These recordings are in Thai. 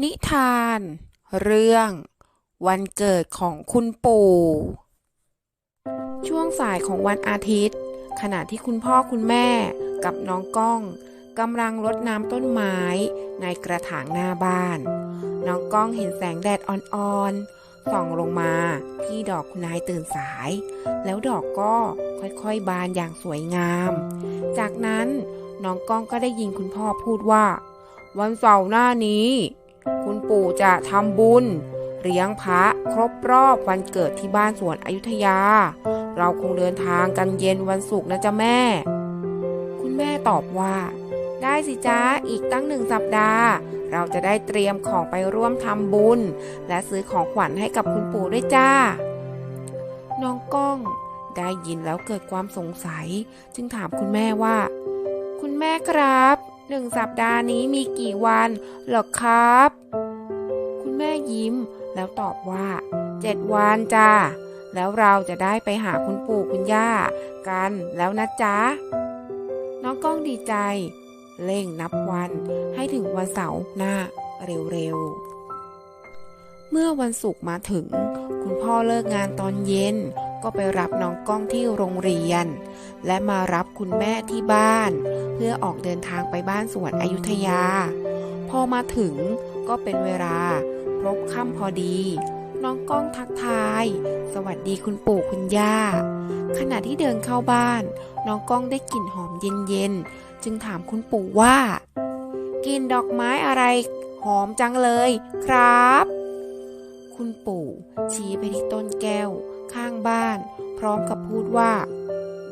นิทาน เรื่อง วันเกิดของคุณปู่ ช่วงสายของวันอาทิตย์ ขณะที่คุณพ่อคุณแม่กับน้องก้องกำลังรดน้ำต้นไม้ในกระถางหน้าบ้าน น้องก้องเห็นแสงแดดอ่อนๆส่องลงมาที่ดอกคุณนายตื่นสาย แล้วดอกก็ค่อยๆบานอย่างสวยงาม จากนั้นน้องก้องก็ได้ยินคุณพ่อพูดว่า วันเสาร์หน้านี้ คุณปู่จะทำบุญเลี้ยงพระครบรอบวันเกิดที่บ้านสวนอยุธยา เราคงเดินทางกันเย็นวันศุกร์นะจ๊ะแม่ คุณแม่ตอบว่า ได้สิจ้าอีกตั้งหนึ่งสัปดาห์ เราจะได้เตรียมของไปร่วมทำบุญ และซื้อของขวัญให้กับคุณปู่ด้วยจ้า น้องก้องได้ยินแล้วเกิดความสงสัย จึงถามคุณแม่ว่า คุณแม่ครับ หนึ่งสัปดาห์นี้มีกี่วันหรอครับ คุณแม่ยิ้มแล้วตอบว่าเจ็ดวันจ้า แล้วเราจะได้ไปหาคุณปู่คุณย่า กันแล้วนะจ๊ะ น้องก้องดีใจ เร่งนับวันให้ถึงวันเสาร์หน้าเร็วๆ เมื่อวันศุกร์มาถึง คุณพ่อเลิกงานตอนเย็น ก็ไปรับน้องก้องที่โรงเรียน และมารับคุณแม่ที่บ้าน เพื่อออกเดินทางไปบ้านสวนอยุธยา พอมาถึงก็เป็นเวลาพบค่ำพอดี น้องก้องทักทาย สวัสดีคุณปู่คุณย่า ขณะที่เดินเข้าบ้าน น้องก้องได้กลิ่นหอมเย็นๆ จึงถามคุณปู่ว่า กินดอกไม้อะไร หอมจังเลยครับ คุณปู่ชี้ไปที่ต้นแก้วางบ้าน พร้อมกับพูดว่า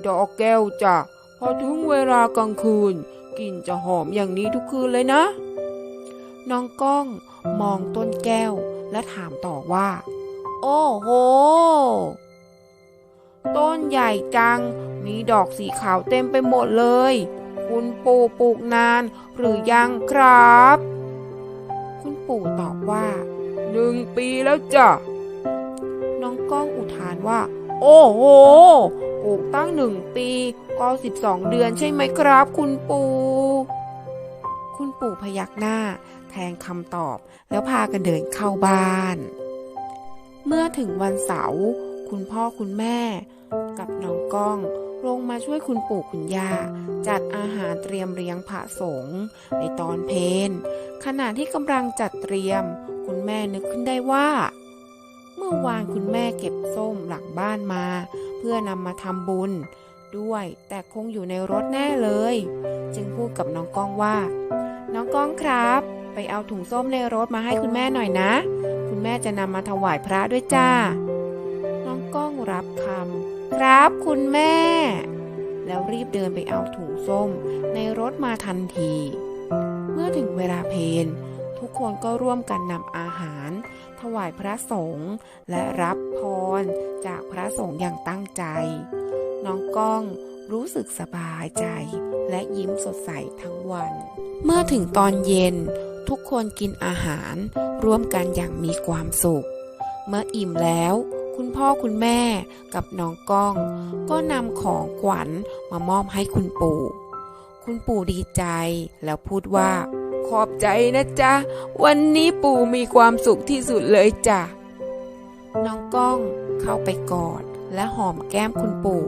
ดอกแก้วจ้ะพอถึงเวลากลางคืนกลิ่นจะหอมอย่างนี้ทุกคืนเลยนะ น้องก้องมองต้นแก้วและถามต่อว่า โอ้โห ต้นใหญ่จัง มีดอกสีขาวเต็มไปหมดเลย คุณปู่ปลูกนานหรือยังครับ คุณปู่ตอบว่าหนึ่งปีแล้วจ้ะ ว่า โอ้โหปลูกตั้งหนึ่งปี ก็สิบสองเดือนใช่ไหมครับ คุณปู่คุณปู่พยักหน้า แทนคำตอบ แล้วพากันเดินเข้าบ้าน เมื่อถึงวันเสาร์คุณพ่อคุณแม่ กับน้องก้องลงมาช่วยคุณปู่คุณย่า จัดอาหารเตรียมเลี้ยงพระสงฆ์ในตอนเพลขณะที่กำลังจัดเตรียม คุณแม่นึกขึ้นได้ว่า เมื่อวานคุณแม่เก็บส้มหลังบ้านมา เพื่อนำมาทำบุญด้วย แต่คงอยู่ในรถแน่เลย จึงพูดกับน้องก้องว่า น้องก้องครับ ไปเอาถุงส้มในรถมาให้คุณแม่หน่อยนะ คุณแม่จะนำมาถวายพระด้วยจ้า น้องก้องรับคำครับคุณแม่ แล้วรีบเดินไปเอาถุงส้มในรถมาทันที เมื่อถึงเวลาเพล ทุกคนก็ร่วมกันนำอาหาร ถวายพระสงฆ์และรับพรจากพระสงฆ์อย่างตั้งใจ น้องก้องรู้สึกสบายใจ และยิ้มสดใสทั้งวัน เมื่อถึงตอนเย็น ทุกคนกินอาหาร ร่วมกันอย่างมีความสุข เมื่ออิ่มแล้ว คุณพ่อคุณแม่กับน้องก้อง ก็นำของขวัญมามอบให้คุณปู่ คุณปู่ดีใจแล้วพูดว่า ขอบใจนะจ๊ะ วันนี้ปู่มีความสุขที่สุดเลยจ้ะ น้องก้องเข้าไปกอดและหอมแก้มคุณปู่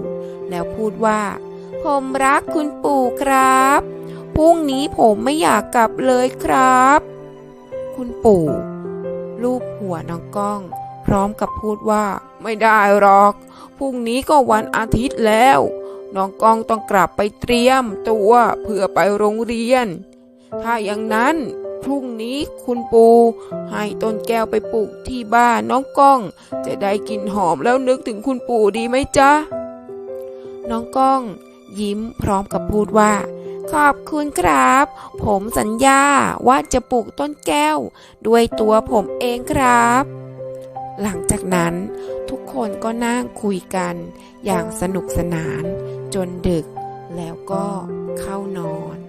แล้วพูดว่า ผมรักคุณปู่ครับ พรุ่งนี้ผมไม่อยากกลับเลยครับ คุณปู่ลูบหัวน้องก้อง พร้อมกับพูดว่า ไม่ได้หรอก พรุ่งนี้ก็วันอาทิตย์แล้ว น้องก้องต้องกลับไปเตรียมตัวเพื่อไปโรงเรียน ถ้าอย่างนั้นพรุ่งนี้คุณปูให้ต้นแก้วไปปลูกที่บ้านน้องก้อง จะได้กลิ่นหอมแล้วนึกถึงคุณปู่ดีไหมจ๊ะ น้องก้อง ยิ้มพร้อมกับพูดว่า ขอบคุณครับ ผมสัญญาว่าจะปลูกต้นแก้ว ด้วยตัวผมเองครับ หลังจากนั้นทุกคนก็นั่งคุยกันอย่างสนุกสนาน จนดึกแล้วก็เข้านอน